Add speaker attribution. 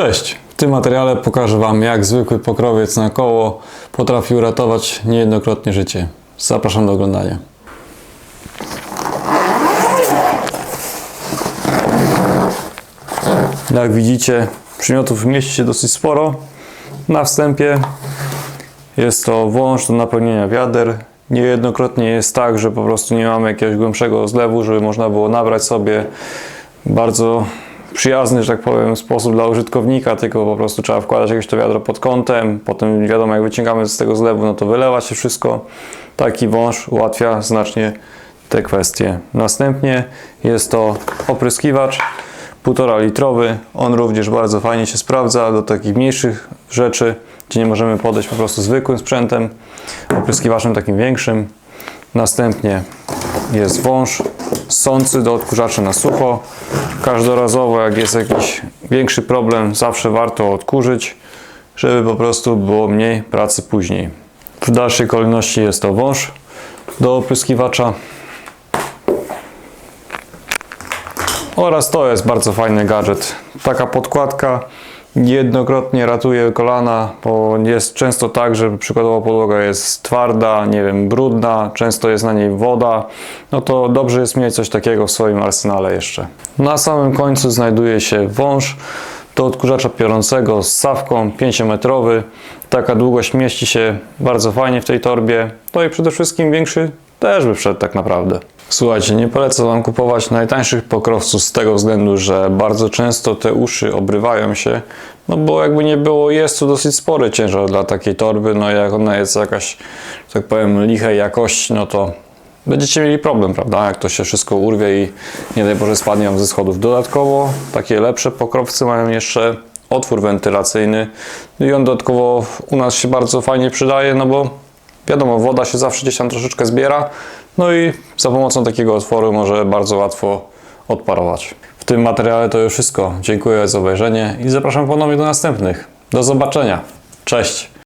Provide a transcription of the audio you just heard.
Speaker 1: Cześć! W tym materiale pokażę Wam, jak zwykły pokrowiec na koło potrafi uratować niejednokrotnie życie. Zapraszam do oglądania. Jak widzicie, przymiotów mieści się dosyć sporo. Na wstępie jest to wąż do napełnienia wiader. Niejednokrotnie jest tak, że po prostu nie mamy jakiegoś głębszego zlewu, żeby można było nabrać sobie bardzo przyjazny, że tak powiem, sposób dla użytkownika, tylko po prostu trzeba wkładać jakieś to wiadro pod kątem, potem wiadomo, jak wyciągamy z tego zlewu, no to wylewa się wszystko. Taki wąż ułatwia znacznie te kwestie. Następnie jest to opryskiwacz 1,5 litrowy. On również bardzo fajnie się sprawdza do takich mniejszych rzeczy, gdzie nie możemy podejść po prostu zwykłym sprzętem, opryskiwaczem takim większym. Następnie jest wąż sący do odkurzaczy na sucho. Każdorazowo, jak jest jakiś większy problem, zawsze warto odkurzyć, żeby po prostu było mniej pracy później. W dalszej kolejności jest to wąż do opryskiwacza. Oraz to jest bardzo fajny gadżet. Taka podkładka jednokrotnie ratuje kolana, bo jest często tak, że przykładowo podłoga jest twarda, nie wiem, brudna, często jest na niej woda, no to dobrze jest mieć coś takiego w swoim arsenale jeszcze. Na samym końcu znajduje się wąż do odkurzacza piorącego z sawką 5-metrowy. Taka długość mieści się bardzo fajnie w tej torbie. No i przede wszystkim większy też by wszedł tak naprawdę. Słuchajcie, nie polecam Wam kupować najtańszych pokrowców z tego względu, że bardzo często te uszy obrywają się, no bo jakby nie było, jest to dosyć spory ciężar dla takiej torby, no jak ona jest jakaś, tak powiem, lichej jakości, no to będziecie mieli problem, prawda, jak to się wszystko urwie i nie daj Boże spadnie Wam ze schodów. Dodatkowo takie lepsze pokrowce mają jeszcze otwór wentylacyjny no i on dodatkowo u nas się bardzo fajnie przydaje, no bo Wiadomo, woda się zawsze gdzieś tam troszeczkę zbiera, no i za pomocą takiego otworu może bardzo łatwo odparować. W tym materiale to już wszystko. Dziękuję za obejrzenie i zapraszam ponownie do następnych. Do zobaczenia. Cześć!